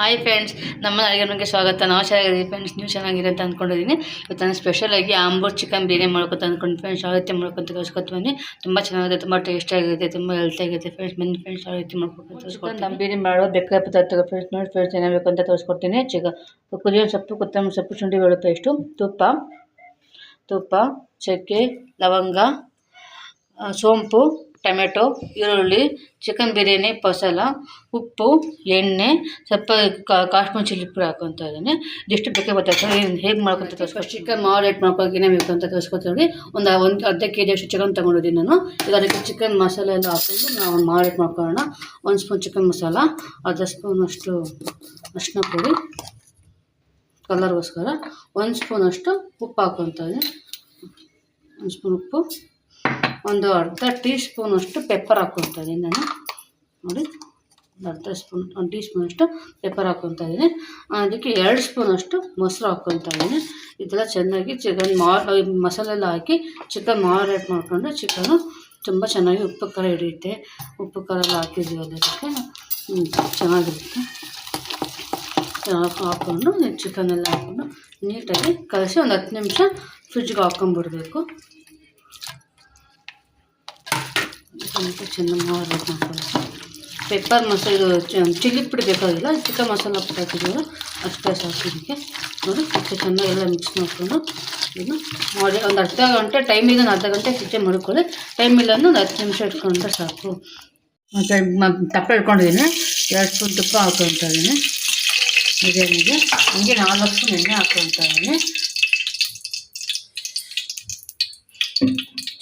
Hi friends ನಮ್ಮ ಅಡುಗೆ ಸ್ವಾಗತ. ನಾವು ಚೆನ್ನಾಗಿದ್ದೀವಿ ಫ್ರೆಂಡ್ಸ್ ನೀವು ಚೆನ್ನಾಗಿರುತ್ತೆ ಅಂತ ಅಂದ್ಕೊಂಡಿದ್ದೀನಿ. ಇವತ್ತು ನಾನು ಸ್ಪೆಷಲಾಗಿ ಆಂಬೂರ್ ಚಿಕನ್ ಬಿರಿಯಾನಿ ಮಾಡ್ಕೊತ ಅಂದ್ಕೊಂಡು ಫ್ರೆಂಡ್ಸ್ ಯಾವ ಮಾಡ್ಕೊತ ತೋರಿಸ್ಕೊತೀನಿ ತುಂಬ ಚೆನ್ನಾಗಿದೆ, ತುಂಬ ಟೇಸ್ಟಿಯಾಗಿದೆ ತುಂಬ ಹೆಲ್ತಿಯಾಗಿದೆ ಫ್ರೆಂಡ್ಸ್ ಬನ್ನಿ ಫ್ರೆಂಡ್ಸ್ ಯಾವ ರೀತಿ ಮಾಡ್ಕೊತ ತೋರಿಸ್ಕೊಂಡು ದಮ್ ಬಿರಿಯಾನಿ ಮಾಡೋ ಬೇಕಾದ ಪದಾರ್ಥ ಫ್ರೆಂಡ್ಸ್ ನೋಡಿ ಫ್ರೆಂಡ್ಸ್ ಏನಾಗಬೇಕು ಬೇಕು ಅಂತ ತೋರಿಸ್ಕೊಡ್ತೀನಿ. ಚಿಕ ಕುದಿಯೋ ಸೊಪ್ಪು, ಕೊತ್ತಂಬರಿ ಸೊಪ್ಪು, ಶುಂಠಿ ಬೆಳ್ಳುಳ್ಳಿ ಪೇಸ್ಟು ತುಪ್ಪ ತುಪ್ಪ, ಚಕ್ಕೆ, ಲವಂಗ ಸೋಂಪು ಟೊಮೆಟೊ ಈರುಳ್ಳಿ ಚಿಕನ್ ಬಿರಿಯಾನಿ ಮಸಾಲ ಉಪ್ಪು ಎಣ್ಣೆ ಸ್ವಲ್ಪ ಕಾಶ್ಮೀರಿ ಚಿಲ್ಲಿ ಪುಡಿ ಹಾಕೊತ ಇದ್ದೀನಿ. ಇದಿಷ್ಟು ಬೇಕೇ ಗೊತ್ತಾಗ್ತದೆ ಹೇಗೆ ಮಾಡ್ಕೊಂತ ತೋರಿಸ್ಕೊ ಚಿಕನ್ ಮಾರೇಟ್ ಮಾಡ್ಕೊಳಕ್ಕೆ ಬೇಕು ಅಂತ ತೋರಿಸ್ಕೊತೀವಿ ಒಂದು ಒಂದು ಅರ್ಧ ಕೆ ಜಿ ಅಷ್ಟು ಚಿಕನ್ ತೊಗೊಂಡಿದ್ದೀನಿ ನಾನು. ಈಗ ಅದಕ್ಕೆ ಚಿಕನ್ ಮಸಾಲೆ ಎಲ್ಲ ಹಾಕೊಂಡು ನಾವು ಮಾರೇಟ್ ಮಾಡ್ಕೊಳ್ಳೋಣ. ಒಂದು ಸ್ಪೂನ್ ಚಿಕನ್ ಮಸಾಲ ಅರ್ಧ ಸ್ಪೂನಷ್ಟು ಅರಿಶಿನ ಪುಡಿ ಕಲರ್ಗೋಸ್ಕರ ಒಂದು ಸ್ಪೂನಷ್ಟು ಉಪ್ಪು ಹಾಕೊತ ಇದ್ದೀನಿ. ಒಂದು ಸ್ಪೂನ್ ಉಪ್ಪು. ಒಂದು ಅರ್ಧ ಟೀ ಸ್ಪೂನಷ್ಟು ಪೆಪ್ಪರ್ ಹಾಕ್ಕೊತಾ ಇದ್ದೀನಿ ನಾನು. ನೋಡಿ, ಒಂದು ಅರ್ಧ ಸ್ಪೂನ್, ಒಂದು ಟೀ ಸ್ಪೂನಷ್ಟು ಪೆಪ್ಪರ್ ಹಾಕ್ಕೊತಾ ಇದ್ದೀನಿ. ಅದಕ್ಕೆ ಎರಡು ಸ್ಪೂನಷ್ಟು ಮೊಸರು ಹಾಕ್ಕೊತಾ ಇದ್ದೀನಿ. ಇದೆಲ್ಲ ಚೆನ್ನಾಗಿ ಚಿಕನ್ ಮಾ ಮಸಾಲೆಲ್ಲ ಹಾಕಿ ಚಿಕನ್ ಮಾರೇಟ್ ಮಾಡಿಕೊಂಡು ಚಿಕನು ತುಂಬ ಚೆನ್ನಾಗಿ ಉಪ್ಪು, ಖಾರ ಹಿಡಿಯುತ್ತೆ. ಉಪ್ಪು, ಖಾರ ಎಲ್ಲ ಹಾಕಿದ್ದೀವಿ ಅದಕ್ಕೆ. ಚೆನ್ನಾಗಿರುತ್ತೆ. ಚೆನ್ನಾಗಿ ಹಾಕ್ಕೊಂಡು ಚಿಕನ್ ಎಲ್ಲ ಹಾಕ್ಕೊಂಡು ನೀಟಾಗಿ ಕಲಸಿ ಒಂದು ಹತ್ತು ನಿಮಿಷ ಫ್ರಿಜ್ಗೆ ಹಾಕ್ಕೊಂಬಿಡ್ಬೇಕು. ಸ್ವಲ್ಪ ಚೆನ್ನಾಗಿ ಮಾರೇಟ್ ಮಾಡ್ಕೊಳ್ಳೋದು ಪೆಪ್ಪರ್ ಮಸಾಲೆ ಇದು ಚ- ಚಿಲ್ಲಿ ಪುಡಿ ಬೇಕಾಗಿಲ್ಲ ಚಿಕನ್ ಮಸಾಲ ಪುಡಿ ಹಾಕಿದ್ದೀವಲ್ಲ ಅಷ್ಟೇ ಸಾಕು ಇದಕ್ಕೆ ನೋಡಿ ಅಷ್ಟು ಚೆನ್ನಾಗಿ ಎಲ್ಲ ಮಿಕ್ಸ್ ಮಾಡಿಕೊಂಡು ಇದನ್ನು ಮಾಡಿ ಒಂದು ಅರ್ಧ ಗಂಟೆ ಟೈಮ್ ಇದೆ ಒಂದು ಅರ್ಧ ಗಂಟೆ ಫ್ರಿಜ್ಜೆ ಮಾಡ್ಕೊಳ್ಳಿ ಟೈಮ್ ಇಲ್ಲ ಅಂದ್ರೆ ಒಂದು ಹತ್ತು ನಿಮಿಷ ಇಟ್ಕೊಂಡ್ರೆ ಸಾಕು ಮತ್ತು ಮ ತಪ್ಪ ಇಟ್ಕೊಂಡಿದ್ದೀನಿ ಎರಡು ಸ್ಪೂನ್ ತುಪ್ಪ ಹಾಕ್ಕೊತಾ ಇದ್ದೀನಿ ಬಿರಿಯಾನಿಗೆ ಹಂಗೆ ನಾಲ್ಕು ಸ್ಪೂನ್ ಎಣ್ಣೆ ಹಾಕ್ಕೊತಾ ಇದ್ದೀನಿ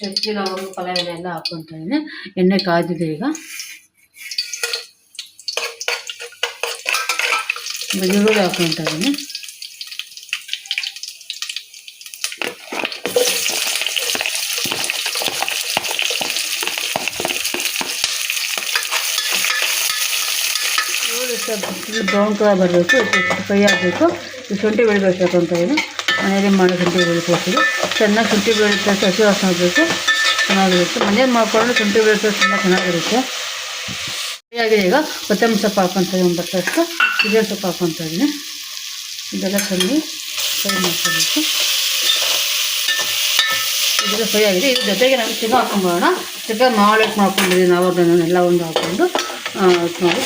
ಚಕ್ಕೆ ಲವಂಗ ಪಲಾವ್ ಎಲೆ ಎಲ್ಲ ಹಾಕ್ಕೊತಾ ಇದ್ದೀನಿ ಎಣ್ಣೆ ಕಾದಿದೆ ಈಗ. ಈಗ ಈರುಳ್ಳಿ ಹಾಕ್ಕೊತಾ ಇದ್ದೀನಿ ಈರುಳ್ಳಿ ಸ್ವಲ್ಪ ಬ್ರೌನ್ ಕಲರ್ ಬರಬೇಕು ಸ್ವಲ್ಪ ಫ್ರೈ ಆಗಬೇಕು. ಈ ಶುಂಠಿ ಬೆಳ್ಳುಳ್ಳಿ ಪೇಸ್ಟ್ ಹಾಕ್ಕೊತಾ ಇದ್ದೀನಿ ಮನೆಯಲ್ಲಿ ಮಾಡೋ ಶುಂಠಿ ಬೆಳ್ಳುಳ್ಳಿ ಕೊಡ್ತೀವಿ ಚೆನ್ನಾಗಿ ಶುಂಠಿ ಬೆಳ್ಳುಳ್ಳಿ ಪೇಸ್ಟ್ ಹಸಿ ವಾಸನೆ ಆಗಬೇಕು ಚೆನ್ನಾಗಿರುತ್ತೆ. ಮನೇಲಿ ಮಾಡ್ಕೊಂಡು ಶುಂಠಿ ಬೆಳ್ಳುಳ್ಳಿ ಪೇಸ್ಟ್ ತುಂಬ ಚೆನ್ನಾಗಿರುತ್ತೆ. ಆಗಿದೆ ಈಗ ಕೊತ್ತಂಬರಿ ಸೊಪ್ಪು ಹಾಕೊಂತ ಇದ್ದೀನಿ ಒಂದು ಬಟ್ಟಷ್ಟು ಇದೇ ಸೊಪ್ಪು ಹಾಕೊತ ಇದ್ದೀನಿ ಇದೆಲ್ಲ ಚೆನ್ನಾಗಿ ಫ್ರೈ ಮಾಡ್ಕೋಬೇಕು. ಇದೆಲ್ಲ ಫ್ರೈ ಆಗಿದೆ. ಇದ್ರ ಜೊತೆಗೆ ನಾವು ಚಿಕನ್ ಹಾಕೊಂಬೋಣ ಚಿಕನ್ ಮಾಲೆಟ್ ಮಾಡ್ಕೊಂಡಿದ್ದೀನಿ ಆವಾಗ ಎಲ್ಲ ಒಂದು ಹಾಕ್ಕೊಂಡು ಹಾಕ್ಕೊಂಡು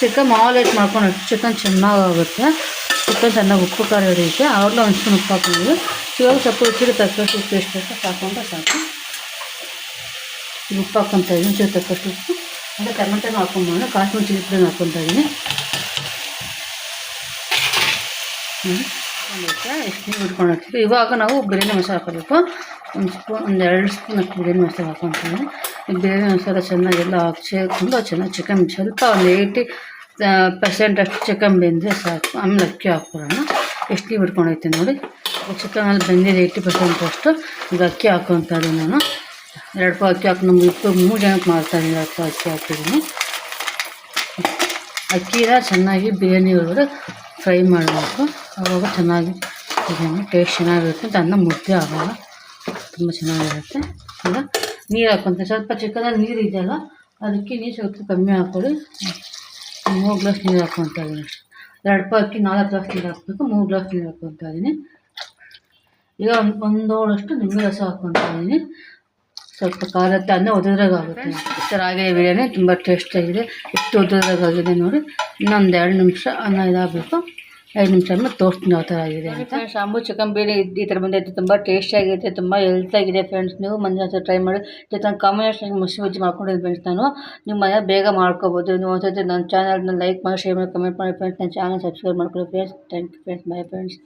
ಚಿಕನ್ ಮಾಲೆಟ್ ಮಾಡ್ಕೊಂಡು ಚಿಕನ್ ಚೆನ್ನಾಗಾಗುತ್ತೆ. ಚಿಕನ್ ಚೆನ್ನಾಗಿ ಉಪ್ಪು ಖಾರ ಹಿಡಿಯುತ್ತೆ ಆವಾಗಲೇ ಒಂದು ಸ್ಪೂನ್ ಉಪ್ಪು ಹಾಕೊಂಡಿದ್ವಿ ಇವಾಗ ಸ್ವಲ್ಪ ರುಚಿಗೆ ತಕ್ಕಷ್ಟು ಉಪ್ಪು ಎಷ್ಟು ಬೇಕೋ ಹಾಕೊಂಡ್ರೆ ಸಾಕು. ಉಪ್ಪು ಹಾಕ್ಕೊತಾ ಇದ್ದೀನಿ. ರುಚಿಗೆ ತಕ್ಕಷ್ಟು ಉಪ್ಪು. ಅಂದರೆ ಟೊಮೆಟೊನೂ ಹಾಕೊಂಬೋಣ ಕಾಶ್ಮೀರಿ ಚಿಲ್ಲಿ ಪುಡಿನ ಹಾಕ್ಕೊತಾ ಇದ್ದೀನಿ. ಎಷ್ಟು ಇಟ್ಕೊಂಡು ಹಾಕ್ತೀವಿ ಇವಾಗ ನಾವು ಬಿರಿಯಾನಿ ಮಸಾಲೆ ಹಾಕೋಬೇಕು ಒಂದು ಸ್ಪೂನ್, ಒಂದು ಎರಡು ಸ್ಪೂನ್ ಅಷ್ಟು ಬಿರಿಯಾನಿ ಮಸಾಲೆ ಹಾಕೊತೀನಿ ಬಿರಿಯಾನಿ ಮಸಾಲೆ ಚೆನ್ನಾಗೆಲ್ಲ ಹಾಕಿ ಸೇರಿಕೊಂಡು ಚೆನ್ನಾಗಿ ಚಿಕನ್ ಸ್ವಲ್ಪ ಒಂದು ಏಯ್ಟಿ ಪರ್ಸೆಂಟ್ ಅಷ್ಟು ಚಿಕನ್ ಬೆಂದರೆ ಸಾಕು. ಆಮೇಲೆ ಅಕ್ಕಿ ಹಾಕ್ಕೊಳ್ಳೋಣ ಎಷ್ಟು ನೀವು ಬಿಟ್ಕೊಂಡೈತೆ ನೋಡಿ. ಚಿಕನಲ್ಲಿ ಬೆಂದಿದೆ ಏಯ್ಟಿ ಪರ್ಸೆಂಟ್ ಅಷ್ಟು. ಈಗ ಅಕ್ಕಿ ಹಾಕ್ಕೊತಾ ಇದ್ದೀನಿ ನಾನು. ಎರಡು ಪಾವು ಅಕ್ಕಿ ಹಾಕಿ ನಮ್ಗೆ ಇಪ್ಪತ್ತು ಮೂರು ಜನಕ್ಕೆ ಮಾಡ್ತಾಯಿದ್ದೀನಿ ಎರಡು ಪಾವು ಅಕ್ಕಿ ಹಾಕಿದ್ದೀನಿ. ಅಕ್ಕಿನ ಚೆನ್ನಾಗಿ ಬಿರಿಯಾನಿ ಒಳಗಡೆ ಫ್ರೈ ಮಾಡಬೇಕು. ಅವಾಗ ಚೆನ್ನಾಗಿ ಬಿರಿಯಾನಿ ಟೇಸ್ಟ್ ಚೆನ್ನಾಗಿರುತ್ತೆ ಮತ್ತು ಅನ್ನ ಮುದ್ದೆ ಆಗೋಲ್ಲ. ತುಂಬ ಚೆನ್ನಾಗಿರುತ್ತೆ. ಈಗ ನೀರು ಹಾಕೊಂತ ಸ್ವಲ್ಪ ಚಿಕನಲ್ಲಿ ನೀರು ಇದೆಯಲ್ಲ, ಅದಕ್ಕೆ ನೀರು ಸ್ವಲ್ಪ ಕಮ್ಮಿ ಹಾಕ್ಕೊಳ್ಳಿ ಮೂರು ಗ್ಲಾಸ್ ನೀರು ಹಾಕ್ಕೊತಾ ಇದ್ದೀನಿ. ಎರಡು ಅಕ್ಕಿ, ನಾಲ್ಕು ಗ್ಲಾಸ್ ನೀರು ಹಾಕಬೇಕು, ಮೂರು ಗ್ಲಾಸ್ ನೀರು ಹಾಕ್ಕೊತಾ ಇದ್ದೀನಿ. ಈಗ ಒಂದು ಒಂದೋಳಷ್ಟು ನಿಂಬೆ ರಸ ಹಾಕ್ಕೊತಾ ಇದ್ದೀನಿ. ಸ್ವಲ್ಪ ಖಾರತ್ತೆ ಅನ್ನ ಒದ್ರಾಗುತ್ತೆ ಈ ಥರ ಆಗಿದೆ ಬಿರಿಯಾನಿ ತುಂಬ ಟೇಸ್ಟಾಗಿದೆ ಎಷ್ಟು ಒದ್ರಾಗಿದೆ ನೋಡಿ. ಇನ್ನೊಂದು ಎರಡು ನಿಮಿಷ ಅನ್ನ ಇದಾಗಬೇಕು. ಐದು ನಿಮಿಷ ತೋರಿಸ್ತೀನಿ ಯಾವ ಥರ ಆಗಿದೆ ಅಂತ. ಶಾಂಬು ಚಿಕನ್ ಬಿರಿಯಾನಿ ಈ ಥರ ಬಂದೈತೆ ತುಂಬ ಟೇಸ್ಟಿಯಾಗಿದೆ ತುಂಬ ಹೆಲ್ತಾಗಿದೆ ಫ್ರೆಂಡ್ಸ್ ನೀವು ಮನೆ ಹತ್ರ ಟ್ರೈ ಮಾಡಿ. ಜೊತೆ ಕಾಂಬಿನೇಷನ್ ಮುಸಿ ಮುಚ್ಚಿ ಮಾಡ್ಕೊಂಡಿದ್ದು ಫ್ರೆಂಡ್ಸ್ ನಾನು. ನಿಮ್ಮ ಮನೆ ಬೇಗ ಮಾಡ್ಕೋಬೋದು. ನೀವು ಒಂದ್ಸತಿ ನನ್ನ ಚಾನಲ್ನ ಲೈಕ್ ಮಾಡಿ ಶೇರ್ ಮಾಡಿ ಕಮೆಂಟ್ ಮಾಡಿ ಫ್ರೆಂಡ್ಸ್ ನನ್ನ ಚಾನಲ್ ಸಬ್ಸ್ಕ್ರೈಬ್ ಮಾಡ್ಕೊಳ್ಳಿ friends thank you friends bye friends